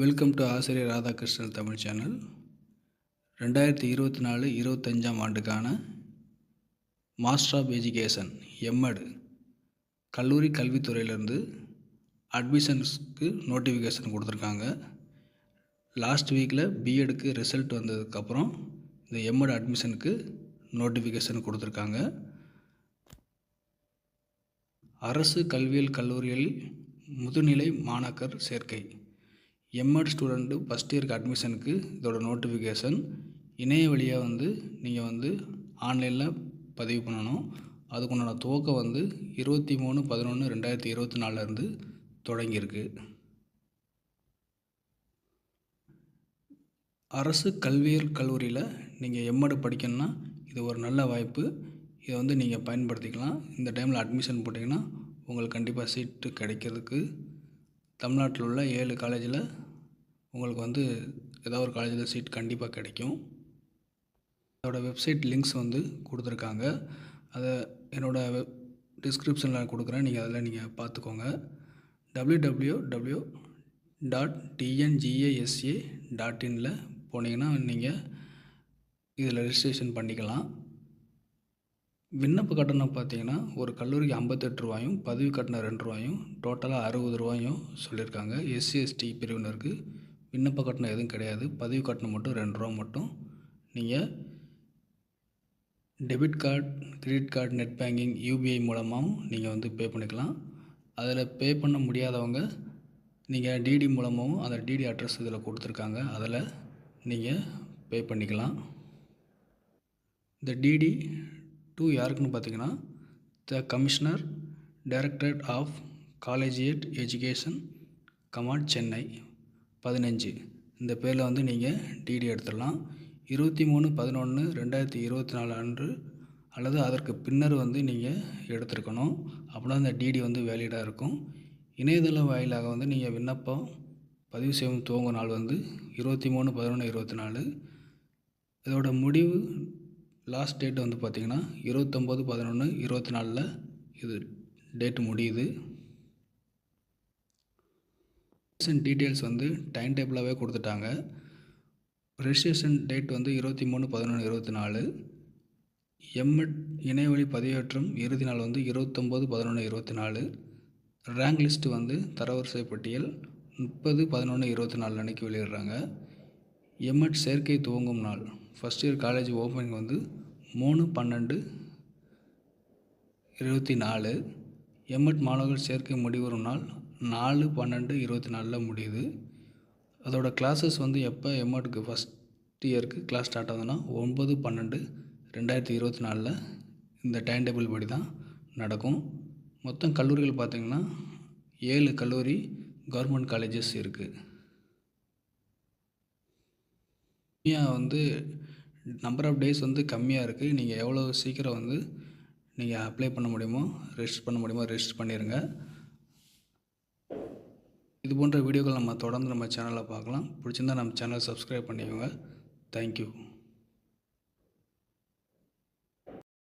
Welcome to ஆசிரியர் Radhakrishnan Tamil channel. ரெண்டாயிரத்தி இருபத்தி நாலு இருபத்தஞ்சாம் ஆண்டுக்கான மாஸ்டர் ஆஃப் எஜுகேஷன் எம்எட் கல்லூரி கல்வித்துறையிலேருந்து அட்மிஷன்ஸ்க்கு நோட்டிஃபிகேஷன் கொடுத்துருக்காங்க. லாஸ்ட் வீக்கில் பிஎடுக்கு ரிசல்ட் வந்ததுக்கப்புறம் இந்த எம்எட் அட்மிஷனுக்கு நோட்டிஃபிகேஷன் கொடுத்துருக்காங்க. அரசு கல்வியியல் கல்லூரிகளில் முதுநிலை மாணாக்கர் சேர்க்கை. எம்எட் ஸ்டூடெண்ட்டு ஃபஸ்ட் இயருக்கு அட்மிஷனுக்கு இதோட நோட்டிஃபிகேஷன் இணைய வழியாக வந்து நீங்கள் வந்து ஆன்லைனில் பதிவு பண்ணணும். அதுக்குண்டான துவக்கம் வந்து இருபத்தி மூணு பதினொன்று ரெண்டாயிரத்தி இருபத்தி நாலுலேருந்து தொடங்கியிருக்கு. அரசு கல்வியியல் கல்லூரியில் நீங்கள் எம்எடு படிக்கணும்னா இது ஒரு நல்ல வாய்ப்பு. இதை வந்து நீங்கள் பயன்படுத்திக்கலாம். இந்த டைமில் அட்மிஷன் போட்டிங்கன்னா உங்களுக்கு கண்டிப்பாக சீட்டு கிடைக்கிறதுக்கு. தமிழ்நாட்டில் உள்ள ஏழு காலேஜில் உங்களுக்கு வந்து ஏதாவது ஒரு காலேஜில் சீட் கண்டிப்பாக கிடைக்கும். அதோடய வெப்சைட் லிங்க்ஸ் வந்து கொடுத்துருக்காங்க. அதை என்னோடய வெப் டிஸ்கிரிப்ஷனில் கொடுக்குறேன். நீங்கள் அதில் நீங்கள் பார்த்துக்கோங்க. W W W dot TNGASA dot இனில் போனீங்கன்னா நீங்கள் இதில் ரிஜிஸ்ட்ரேஷன் பண்ணிக்கலாம். விண்ணப்ப கட்டணம் பார்த்தீங்கன்னா ஒரு கல்லூரிக்கு ஐம்பத்தெட்டு ரூபாயும் பதவி கட்டணம் ரெண்டு ரூபாயும் டோட்டலாக அறுபது ரூபாயும் சொல்லியிருக்காங்க. எஸ்சி எஸ்டி பிரிவினருக்கு. விண்ணப்ப கட்டணம் எதுவும் கிடையாது. பதிவு கட்டணம் மட்டும் ரெண்டு ரூபா மட்டும். நீங்கள் debit card credit card net banking UPI மூலமாகவும் நீங்கள் வந்து பே பண்ணிக்கலாம். அதில் பே பண்ண முடியாதவங்க நீங்கள் டிடி மூலமாகவும் அந்த டிடி அட்ரஸ் இதில் கொடுத்துருக்காங்க. அதில் நீங்கள் பே பண்ணிக்கலாம். இந்த டிடி டூ யாருக்குன்னு பார்த்தீங்கன்னா the commissioner directorate of collegiate education command Chennai. பதினஞ்சு. இந்த பேரில் வந்து நீங்கள் டிடி எடுத்துடலாம். இருபத்தி மூணு பதினொன்று ரெண்டாயிரத்தி இருபத்தி நாலு அன்று அல்லது அதற்கு பின்னர் வந்து நீங்கள் எடுத்துருக்கணும். அப்படின்னா அந்த டிடி வந்து வேலிடாக இருக்கும். இணையதள வாயிலாக வந்து நீங்கள் விண்ணப்பம் பதிவு செய்யும் துவங்கும் நாள் வந்து இருபத்தி மூணு பதினொன்று இருபத்தி நாலு. இதோட முடிவு லாஸ்ட் டேட் வந்து பார்த்திங்கன்னா இருபத்தொம்போது பதினொன்று இருபத்தி நாலில் இது டேட்டு முடியுது. ரெஜிஸ்ட்ரேஷன் டீட்டெயில்ஸ் வந்து டைம் டேபிளாகவே கொடுத்துட்டாங்க. ரெஜிஸ்ட்ரேஷன் டேட் வந்து இருபத்தி மூணு பதினொன்று இருபத்தி நாலு. எம்எட் இணையவழி பதிவேற்றம் இறுதி நாள் வந்து இருபத்தொம்போது பதினொன்று இருபத்தி நாலு. ரேங்க் லிஸ்ட்டு வந்து தரவரிசை பட்டியல் முப்பது பதினொன்று இருபத்தி நாலு அன்றைக்கி வெளியிடுறாங்க. எம்எட் சேர்க்கை துவங்கும் நாள். ஃபஸ்ட் இயர் காலேஜ் ஓப்பனிங் வந்து மூணு பன்னெண்டு இருபத்தி நாலு. எம்எட் மாணவர்கள் சேர்க்கை முடிவரும் நாள் நாலு பன்னெண்டு இருபத்தி நாலில் முடியுது. அதோடய கிளாஸஸ் வந்து எப்போ எம்எட்டுக்கு ஃபஸ்ட் இயருக்கு கிளாஸ் ஸ்டார்ட் ஆகுதுன்னா ஒன்பது பன்னெண்டு ரெண்டாயிரத்தி இருபத்தி நாலில் இந்த டைம் டேபிள் படி தான் நடக்கும். மொத்தம் கல்லூரிகள் பார்த்திங்கன்னா ஏழு கல்லூரி கவர்மெண்ட் காலேஜஸ் இருக்குது கம்மியாக வந்து நம்பர் ஆஃப் டேஸ் வந்து கம்மியாக இருக்குது நீங்கள் எவ்வளோ சீக்கிரம் வந்து நீங்கள் அப்ளை பண்ண முடியுமோ ரெஜிஸ்டர் பண்ண முடியுமோ ரெஜிஸ்டர் பண்ணிடுங்க இது போன்ற வீடியோக்கள் நம்ம தொடர்ந்து நம்ம சேனலில் பார்க்கலாம். பிடிச்சிருந்தால் நம்ம சேனலை சப்ஸ்கிரைப் பண்ணிக்கோங்க. தேங்க்யூ